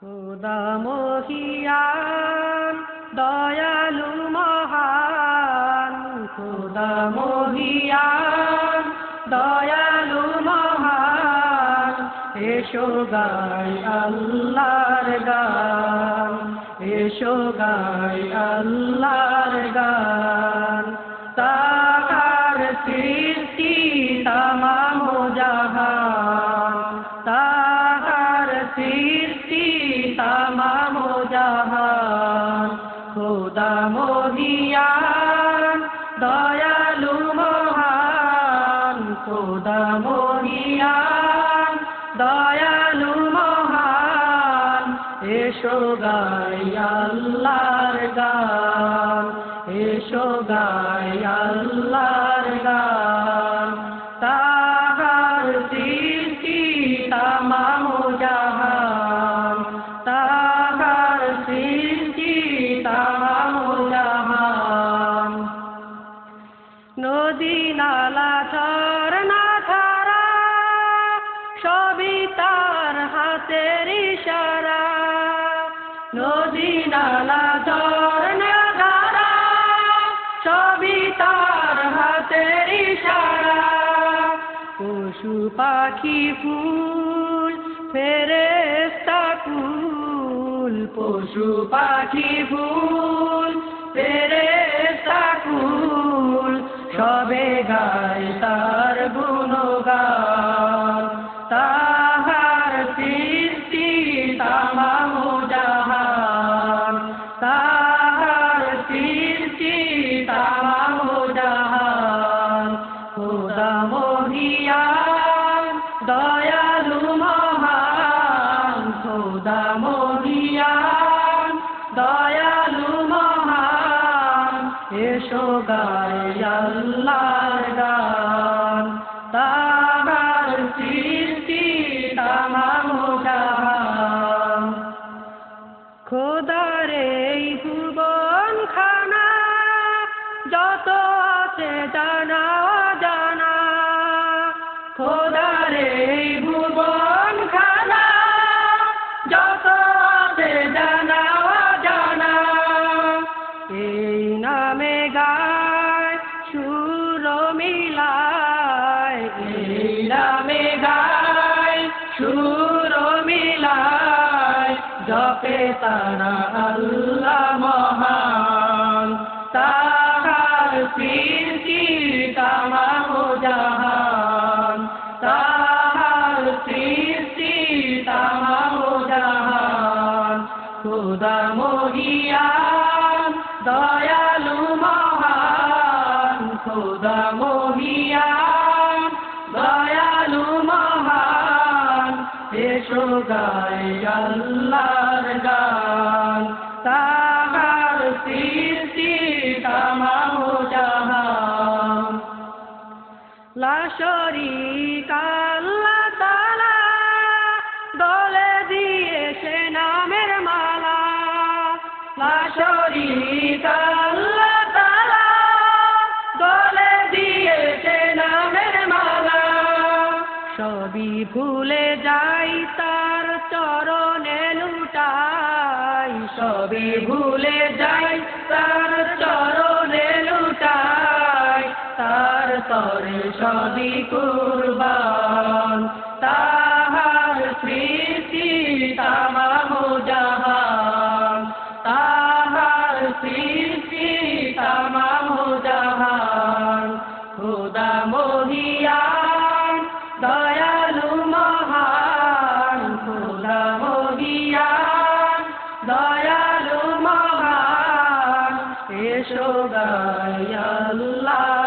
খোদা মহিয়ান দয়ালু মহান। খোদা মহিয়ান দয়ালু মহান। এসো গাই আল্লাহর গান, এসো গাই আল্লাহর গান। খোদা মহিয়ান দয়ালু মহান খোদা মহিয়ান দয়ালু মহান এসো গাই গান এসো গাই আল্লাহর নদী নালা ঝরনা ধারা সবই তার হাতের ইশারা। নদী নালা ঝরনা ধারা সবই তার হাতের ইশারা। পশু পাখি ফুল ফেরেস্তা কুল। পশু পাখি ফুল ফেরেস্তা কুল। সবে গায় তার গুণগান। তাহার সৃষ্টি তামাম জাহান। তাহার সৃষ্টি তামাম জাহান। খোদা মহিয়ান দয়ালু মহান। খোদা মহিয়ান মহান এসো গায় আল্লাহর গান। তার সৃষ্টি তামাম জাহান। ভুবন খানা যত আছে জানা জপে তারা আল্লাহ মহান। তাহার সৃষ্টি তামাম জাহান। তাহার সৃষ্টি তামাম জাহান। খুদা মহিয়া দয়ালু এসো গাই আল্লাহর গান। তাহার সৃষ্টি তামাম জাহান। লাশরি নামের মালা। দলে নামের মালা। ভুলে যাই তার চরণে লুটাই সবই ভুলে যাই তার চরণে লুটাই, তার তরে সবই কুরবান। তাহার সৃষ্টি তামাম জাহান। তাহার সৃষ্টি তামাম জাহান। খোদা মহিয়ান দয়ালু মহান এসো গায় আল্লাহর গান